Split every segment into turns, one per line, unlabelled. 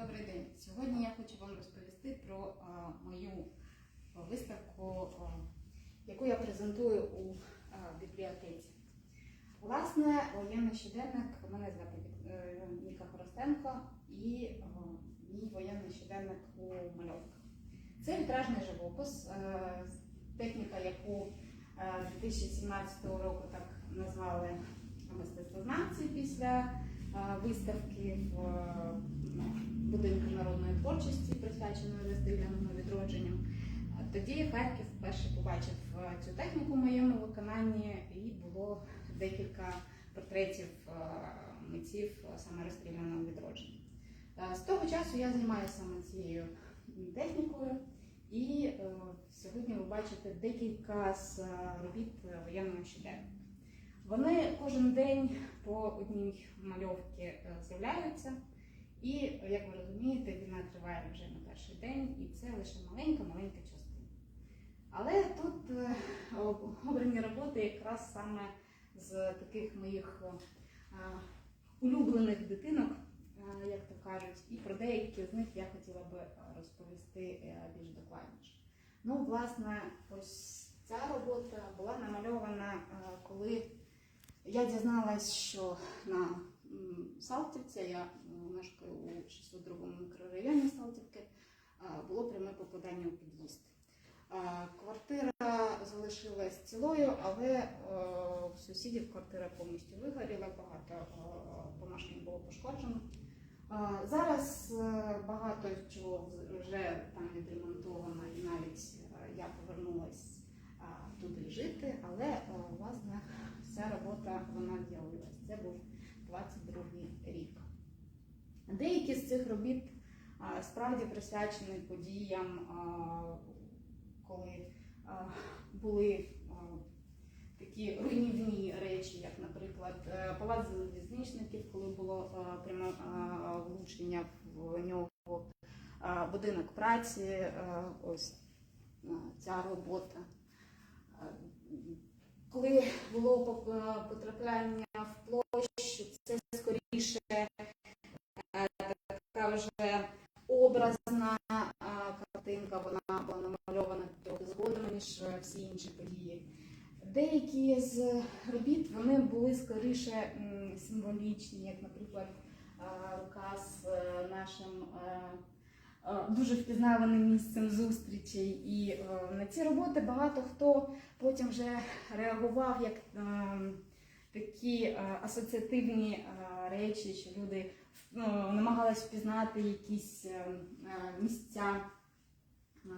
Добрий день. Сьогодні я хочу вам розповісти про а, мою виставку, а, яку я презентую у а, бібліотеці. Власне, воєнний щоденник мене звати е, Ніка Хоростенко і а, мій воєнний щоденник у мальовках. Це вітражний живопис, е, техніка, яку е, 2017 року так назвали мистецтвознавці після е, виставки в е, будинку народної творчості, присвяченої розстріляному відродженню. Тоді Харків вперше побачив е, цю техніку в моєму виконанні, і було декілька портретів е, митців саме розстріляного відродження. З того часу я займаюся саме цією технікою, і сьогодні ви бачите декілька з робіт воєнного щоденника. Вони кожен день по одній мальовці е, з'являються. І, як ви розумієте, війна триває вже на перший день, і це лише маленька-маленька частина. Але тут е, обрані роботи якраз саме з таких моїх е, улюблених дитинок, як то кажуть, і про деякі з них я хотіла би розповісти більш докладніше. Ну, власне, ось ця робота була намальована, коли я дізналась, що на Салтівці, я мешкаю у 602 мікрорайоні Салтівки, було пряме попадання у під'їзд. Квартира залишилась цілою, але е, в сусідів квартира повністю вигоріла, багато е, помешкань було пошкоджено. Зараз е, багато чого вже там відремонтовано, і навіть е, я повернулась а, туди жити, але е, власне вся робота вона з'явилась. Це був 22 рік. Деякі з цих робіт справді присвячені подіям, коли були такі руйнівні речі, як, наприклад, е, палац залізничників, коли було пряме влучення в нього, будинок праці, а, ось ця робота. Коли було е, потрапляння в площу, це скоріше е, така вже образна е, картинка, вона була намальована трохи згодом, ніж всі інші події. Деякі з робіт вони були скоріше символічні, як, наприклад, рука з нашим дуже впізнаваним місцем зустрічей. І е, на ці роботи багато хто потім вже реагував як е, такі е, асоціативні е, речі, що люди ну, намагались впізнати якісь е, е, місця. Е,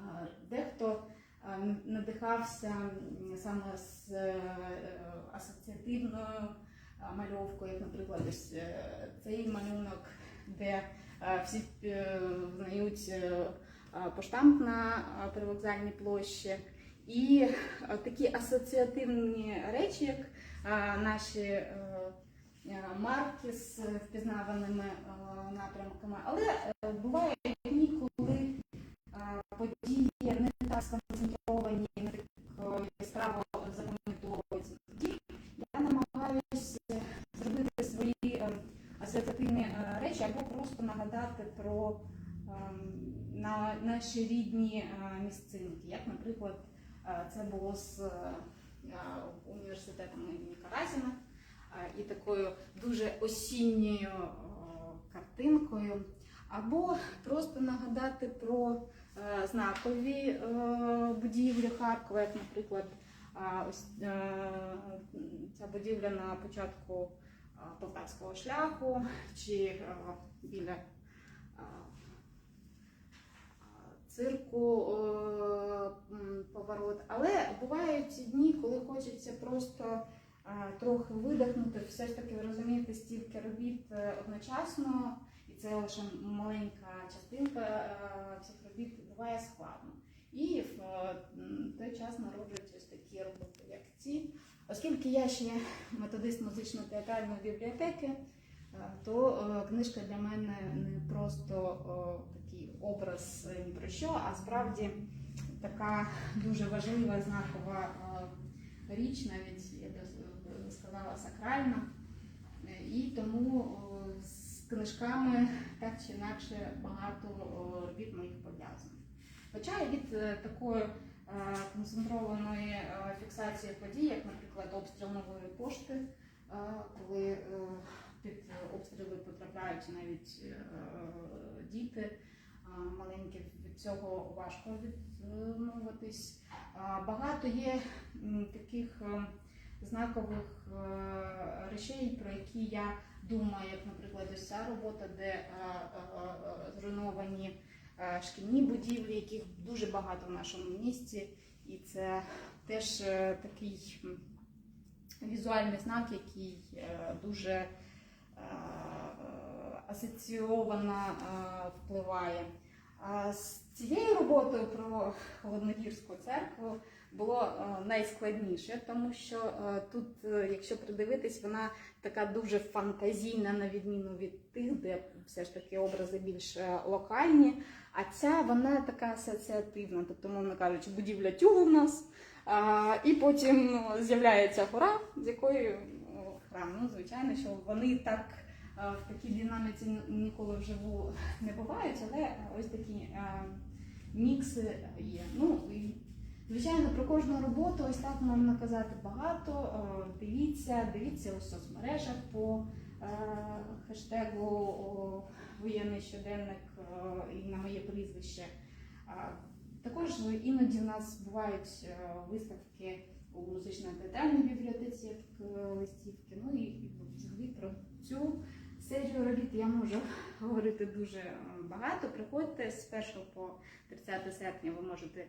Дехто е, надихався саме з е, асоціативною е, мальовкою, як, наприклад, ось е, цей малюнок, де е, всі е, знають е, е, поштамп на привокзальній площі. І такі асоціативні речі, як наші марки з впізнаваними напрямками. Але е, бувають дні, коли е, події не так сконцентровані, не так е, яскраво запам'ятовуються. Тоді я намагаюся зробити свої е, асоціативні е, речі або просто нагадати про ем, на наші рідні е, місцинки, як, наприклад, е, це було з університетом імені Каразіна і такою дуже осінньою картинкою, або просто нагадати про знакові будівлі Харкова, як, наприклад, ось ця будівля на початку Полтавського шляху чи е, біля е, цирку е, поворот. Але бувають дні, коли хочеться просто е, трохи видихнути. Все ж таки ви розумієте, стільки робіт е, одночасно, і це лише маленька частинка е, цих робіт буває складно. І в е, той час народжують ось такі роботи, як ці. Оскільки я ще методист музично-театральної бібліотеки, е, то е, книжка для мене не просто е, такий образ ні про що, а справді така дуже важлива знакова річ, навіть я би сказала сакральна. І тому з книжками так чи інакше багато робіт моїх пов'язаних. Хоча від такої концентрованої е, фіксації подій, як, наприклад, обстріл нової пошти, е, коли е, під обстріли потрапляють навіть е, діти е, маленькі, від цього важко відмовитись. Е, Багато є таких е, знакових е, речей, про які я думаю, як, наприклад, ось ця робота, де е, е, е, зруйновані е, шкільні будівлі, яких дуже багато в нашому місті, і це теж е, такий візуальний знак, який е, дуже е, асоційовано е, впливає. З цією роботою про Холодногірську церкву було е, найскладніше, тому що е, тут, е, якщо придивитись, вона така дуже фантазійна, на відміну від тих, де все ж таки образи більш локальні. А ця вона така асоціативна, тобто, мовно кажучи, будівля тюгу в нас, і потім ну, з'являється гора, з якої о, храм. Ну, звичайно, що вони так в такій динаміці ніколи вживу не бувають, але ось такі е, мікси є. Ну, і, звичайно, про кожну роботу ось так можна казати багато. Е, Дивіться, дивіться у соцмережах по е, хештегу воєнний щоденник е, і на моє прізвище. Також іноді в нас бувають е, виставки у музично-театральній бібліотеці як е, листівки. Ну і взагалі про цю серію робіт я можу говорити дуже е, багато. Приходьте з 1 по 30 серпня ви можете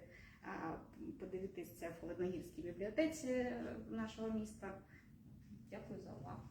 подивитися в Холодногірській бібліотеці е, нашого міста. Дякую за увагу.